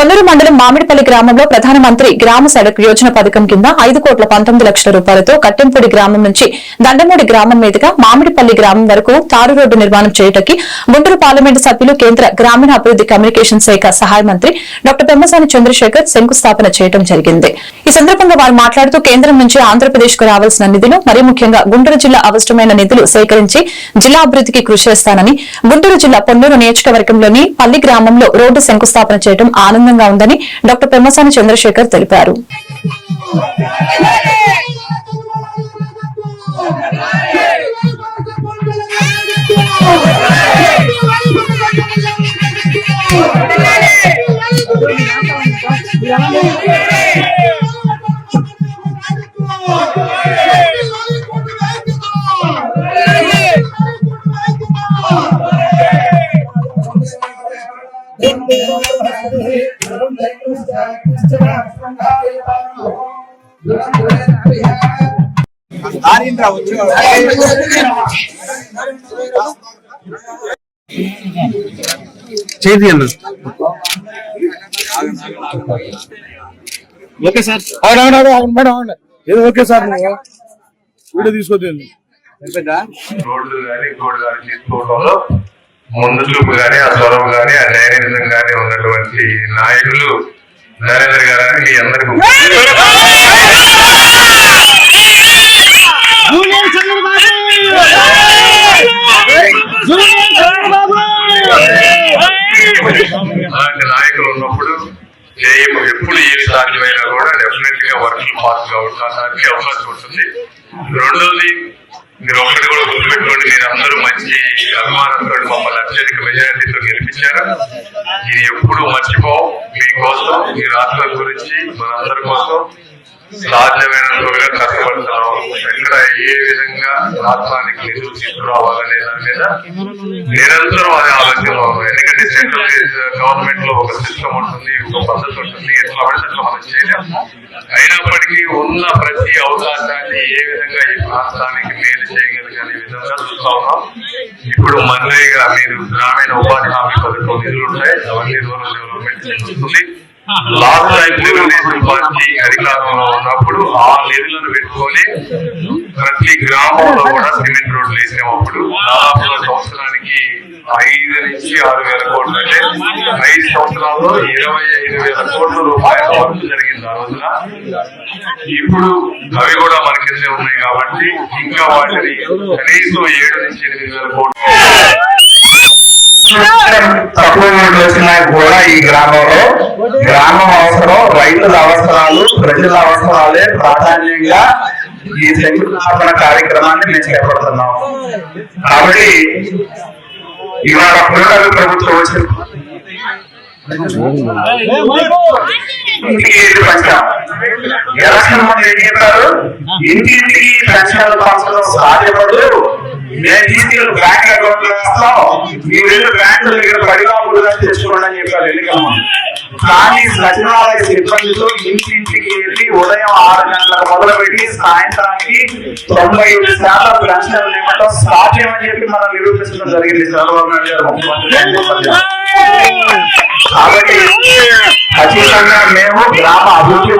పొన్నూరు మండలం మామిడిపల్లి గ్రామంలో ప్రధానమంత్రి గ్రామ సడక్ యోజన పథకం కింద ఐదు కోట్ల పంతొమ్మిది లక్షల రూపాయలతో కట్టెంపూడి గ్రామం నుంచి దండమూడి గ్రామం మీదుగా మామిడిపల్లి గ్రామం వరకు తారు రోడ్డు నిర్మాణం చేయటకి గుంటూరు పార్లమెంటు సభ్యులు కేంద్ర గ్రామీణాభివృద్ది కమ్యూనికేషన్ శాఖ సహాయ మంత్రి డాక్టర్ పెమ్మసాని చంద్రశేఖర్ శంకుస్థాపన చేయడం జరిగింది. ఈ సందర్భంగా వారు మాట్లాడుతూ కేంద్రం నుంచి ఆంధ్రప్రదేశ్కు రావాల్సిన నిధులు మరీ ముఖ్యంగా గుంటూరు జిల్లా అవసరమైన నిధులు సేకరించి జిల్లా అభివృద్ధికి కృషి చేస్తానని గుంటూరు జిల్లా పొన్నూరు నియోజకవర్గంలోని పల్లి గ్రామంలో రోడ్డు శంకుస్థాపన చేయడం ఆనందంగా ఉందని డాక్టర్ పెమ్మసాని చంద్రశేఖర్ తెలిపారు. చేతి అన్న. Okay sir. అవును అవును అవును అవును మేడం అవును. ఏదో ఓకే సార్ నువ్వు. వీడియో కానీ కానీ తీసుకోవడంలో ముందు చూపు కానీ ఆ చొరవ కానీ ఆ ధైర్యం కానీ ఉన్నటువంటి నాయకులు నరేంద్ర గారు మీ అందరికీ అలాంటి నాయకులు ఉన్నప్పుడు ఏ ఎప్పుడు ఏది సాధ్యమైనా కూడా డెఫినెట్గా వర్క్ పాస్ కావడానికి అవకాశం ఉంటుంది. రెండోది మీరు ఒకటి కూడా గుర్తుపెట్టుకోండి మీరు అందరూ మంచి మమ్మల్ని అత్యధిక మెజారిటీతో గెలిపించారు? ఇది ఎప్పుడు మర్చిపోవు. మీకోసం మీ రాష్ట్రం గురించి మనందరి కోసం సాధ్యమైనంతగా కష్టపడుతున్నాం ఎక్కడ ఏ విధంగా రాష్ట్రానికి నిధులు తీసుకురావాలనే దాని మీద నిరంతరం అది ఆలోచనలో ఎందుకంటే సెంట్రల్ గవర్నమెంట్లో ఒక సిస్టమ్ ఉంటుంది ఒక పద్ధతి ఉంటుంది. ఎట్లా పడితే మనం చేయలేము. అయినప్పటికీ ఉన్న ప్రతి అవకాశాన్ని ఏ విధంగా ఈ ప్రాంతానికి మేలు చేయగలిగే విధంగా చూస్తా ఉన్నాం ఇప్పుడు మన్రేగా మీరు గ్రామీణ ఉపాధి హామీ పథకం నిధులు ఉంటాయి అవన్నీ రూరల్ డెవలప్మెంట్ వస్తుంది. లాస్ట్ టైం తెలుగుదేశం పార్టీ అధికారంలో ఉన్నప్పుడు ఆ నిధులను పెట్టుకొని ప్రతి గ్రామంలో కూడా సిమెంట్ రోడ్లు వేసామప్పుడు దాదాపుగా సంవత్సరానికి ఐదు నుంచి ఆరు వేల కోట్లు. అంటే ఐదు సంవత్సరాల్లో ఇరవై ఐదు వేల కోట్ల రూపాయల వర్క్ జరిగింది ఆ రోజున. ఇప్పుడు అవి కూడా మన కిందే ఉన్నాయి కాబట్టి ఇంకా వాటిని కనీసం ఏడు నుంచి ఎనిమిది వేల కోట్లు. తక్కువ వచ్చినా కూడా ఈ గ్రామంలో. గ్రామం అవసరం రైతుల అవసరాలు ప్రజల అవసరాలే ప్రాధాన్యంగా ఈ శంకుస్థాపన కార్యక్రమాన్ని మేము చేపడుతున్నాం. కాబట్టి ఇవాళ పునరు ప్రభుత్వం వచ్చిన ఇంటికి పంచాం? ఎలక్షన్ ముందు ఏం చెప్పారు? ఇంటింటికి పెన్షన్లు పంచడం సాధ్యపడదు మేము తీసుకెళ్ళి బ్యాంక్ అకౌంట్ వేస్తాం. మీరు వెళ్ళి బ్యాంకుల దగ్గర పడిగా తెచ్చుకోండి అని చెప్పారు ఎన్నికల కానీ సచివాలయ సిబ్బందితో ఇంటింటికి వెళ్ళి ఉదయం ఆరు గంటలకు మొదలుపెట్టి సాయంత్రానికి తొంభై ఐదు శాతం పెన్షన్లు ఇవ్వడం సాధ్యం అని చెప్పి మనం నిరూపించడం జరిగింది చంద్రబాబు నాయుడు గారు ముఖ్యమంత్రి. కాబట్టి ఖచ్చితంగా మేము గ్రామ అభివృద్ధి